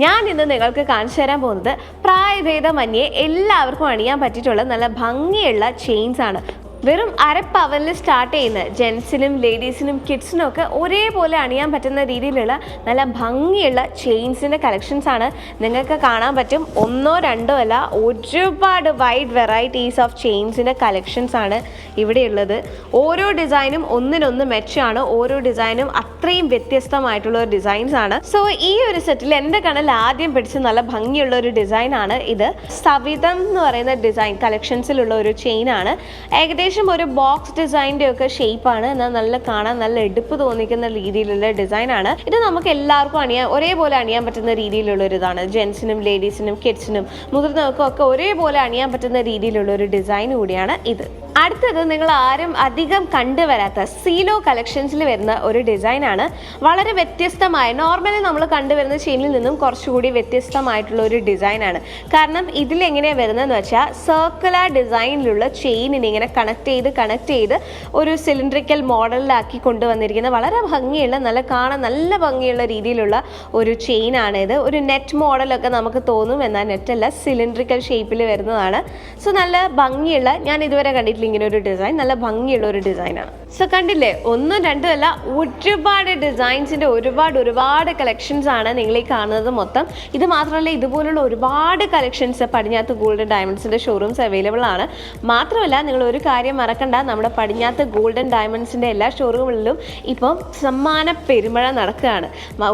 ഞാൻ ഇന്ന് നിങ്ങൾക്ക് കാണിച്ചു തരാൻ പോകുന്നത് പ്രായഭേദമന്യേ എല്ലാവർക്കും അണിയാൻ പറ്റിയിട്ടുള്ള നല്ല ഭംഗിയുള്ള ചെയിൻസ് ആണ്. വെറും അരപ്പവനിൽ പവനിൽ സ്റ്റാർട്ട് ചെയ്യുന്ന ജെൻസിനും ലേഡീസിനും കിഡ്സിനും ഒക്കെ ഒരേപോലെ അണിയാൻ പറ്റുന്ന രീതിയിലുള്ള നല്ല ഭംഗിയുള്ള ചെയിൻസിന്റെ കളക്ഷൻസ് ആണ് നിങ്ങൾക്ക് കാണാൻ പറ്റും. ഒന്നോ രണ്ടോ അല്ല ഒരുപാട് വൈഡ് വെറൈറ്റീസ് ഓഫ് ചെയിൻസിന്റെ കളക്ഷൻസ് ആണ് ഇവിടെയുള്ളത്. ഓരോ ഡിസൈനും ഒന്നിനൊന്ന് മെച്ചമാണ് ഓരോ ഡിസൈനും അത്രയും വ്യത്യസ്തമായിട്ടുള്ള ഒരു ഡിസൈൻസ് ആണ്. സോ ഈ ഒരു സെറ്റിൽ എന്റെ കണ്ണിൽ ആദ്യം പിടിച്ച് നല്ല ഭംഗിയുള്ള ഒരു ഡിസൈൻ ആണ് ഇത്. സവിതം എന്ന് പറയുന്ന ഡിസൈൻ കളക്ഷൻസിലുള്ള ഒരു ചെയിൻ ആണ്. ഏകദേശം ഒരു ബോക്സ് ഡിസൈന്റെ ഒക്കെ ഷേപ്പാണ് എന്നാൽ നല്ല കാണാൻ നല്ല എടുപ്പ് തോന്നിക്കുന്ന രീതിയിലുള്ള ഡിസൈനാണ് ഇത് നമുക്ക് എല്ലാവർക്കും അണിയാൻ ഒരേപോലെ അണിയാൻ പറ്റുന്ന രീതിയിലുള്ള ഒരു ഇതാണ്. ജെൻസിനും ലേഡീസിനും കിഡ്സിനും മുതിർന്നവർക്കും ഒക്കെ ഒരേപോലെ അണിയാൻ പറ്റുന്ന രീതിയിലുള്ള ഒരു ഡിസൈൻ കൂടിയാണ് ഇത്. അടുത്തത് നിങ്ങൾ ആരും അധികം കണ്ടുവരാത്ത സീലോ കളക്ഷൻസിൽ വരുന്ന ഒരു ഡിസൈനാണ് വളരെ വ്യത്യസ്തമായ നോർമലി നമ്മൾ കണ്ടുവരുന്ന ചെയിനിൽ നിന്നും കുറച്ചുകൂടി വ്യത്യസ്തമായിട്ടുള്ള ഒരു ഡിസൈനാണ് കാരണം ഇതിൽ എങ്ങനെയാണ് വരുന്നതെന്ന് വെച്ചാൽ സർക്കുലർ ഡിസൈനിലുള്ള ചെയിനിനെ ഇങ്ങനെ കണക്ട് ചെയ്ത് കണക്ട് ചെയ്ത് ഒരു സിലിണ്ടറിക്കൽ മോഡലിലാക്കി കൊണ്ടുവന്നിരിക്കുന്ന വളരെ ഭംഗിയുള്ള നല്ല കാണാൻ നല്ല ഭംഗിയുള്ള രീതിയിലുള്ള ഒരു ചെയിൻ ആണ് ഇത് ഒരു നെറ്റ് മോഡലൊക്കെ നമുക്ക് തോന്നും എന്നാൽ നെറ്റല്ല സിലിണ്ടറിക്കൽ ഷേപ്പിൽ വരുന്നതാണ്. സോ നല്ല ഭംഗിയുള്ള ഞാൻ ഇതുവരെ കണ്ടിട്ടില്ല ഇങ്ങനെ ഒരു ഡിസൈൻ നല്ല ഭംഗിയുള്ള ഒരു ഡിസൈനാണ് സോ കണ്ടില്ലേ? ഒന്നും രണ്ടും അല്ല ഒരുപാട് ഡിസൈൻസിന്റെ ഒരുപാട് ഒരുപാട് കളക്ഷൻസ് ആണ് നിങ്ങൾ ഈ കാണുന്നത് മൊത്തം. ഇത് മാത്രമല്ല ഇതുപോലുള്ള ഒരുപാട് കളക്ഷൻസ് പടിഞ്ഞാത്ത് ഗോൾഡ് ഡയമണ്ട്സിന്റെ ഷോറൂംസ് അവൈലബിൾ ആണ്. മാത്രമല്ല നിങ്ങൾ ഒരു കാര്യം മറക്കണ്ട. നമ്മുടെ പടിഞ്ഞാത്ത് ഗോൾഡൻ ഡയമണ്ട്സിന്റെ എല്ലാ ഷോറൂമുകളിലും ഇപ്പം സമ്മാന പെരുമഴ നടക്കുകയാണ്.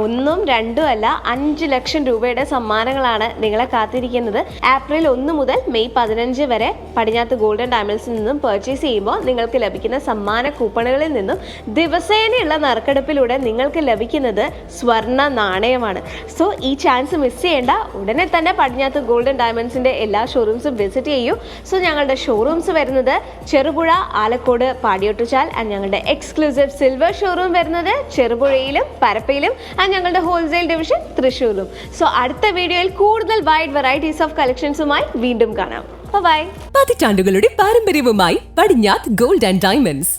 ഒന്നും രണ്ടും അല്ല അഞ്ച് ലക്ഷം രൂപയുടെ സമ്മാനങ്ങളാണ് നിങ്ങളെ കാത്തിരിക്കുന്നത്. ഏപ്രിൽ ഒന്ന് മുതൽ മെയ് പതിനഞ്ച് വരെ പടിഞ്ഞാത്ത് ഗോൾഡൻ ഡയമണ്ട്സിൽ നിന്നും പർച്ചേസ് ചെയ്യുമ്പോൾ നിങ്ങൾക്ക് ലഭിക്കുന്ന സമ്മാന കൂപ്പണുകളിൽ നിന്നും ദിവസേനയുള്ള നറുക്കെടുപ്പിലൂടെ നിങ്ങൾക്ക് ലഭിക്കുന്നത് സ്വർണ നാണയമാണ്. സോ ഈ ചാൻസ് മിസ് ചെയ്യേണ്ട. ഉടനെ തന്നെ പടിഞ്ഞാത്ത് ഗോൾഡൻ ഡയമണ്ട്സിന്റെ എല്ലാ ഷോറൂംസും വിസിറ്റ് ചെയ്യൂ. സോ ഞങ്ങളുടെ ഷോറൂംസ് വരുന്നത് ചെറുപുഴ ആലക്കോട് പാടിയൊട്ടുചാൽ ആൻഡ് ഞങ്ങളുടെ എക്സ്ക്ലൂസീവ് സിൽവർ ഷോറൂം വരുന്നത് ചെറുപുഴയിലും പരപ്പയിലും ആൻഡ് ഞങ്ങളുടെ ഹോൾസെയിൽ ഡിവിഷൻ തൃശ്ശൂരിലും. സോ അടുത്ത വീഡിയോയിൽ കൂടുതൽ വൈഡ് വെറൈറ്റീസ് ഓഫ് കളക്ഷൻസുമായി വീണ്ടും കാണാം. പതിറ്റാണ്ടുകളുടെ പാരമ്പര്യവുമായി പടിഞ്ഞാത്ത് ഗോൾഡ് ആൻഡ് ഡയമണ്ട്സ്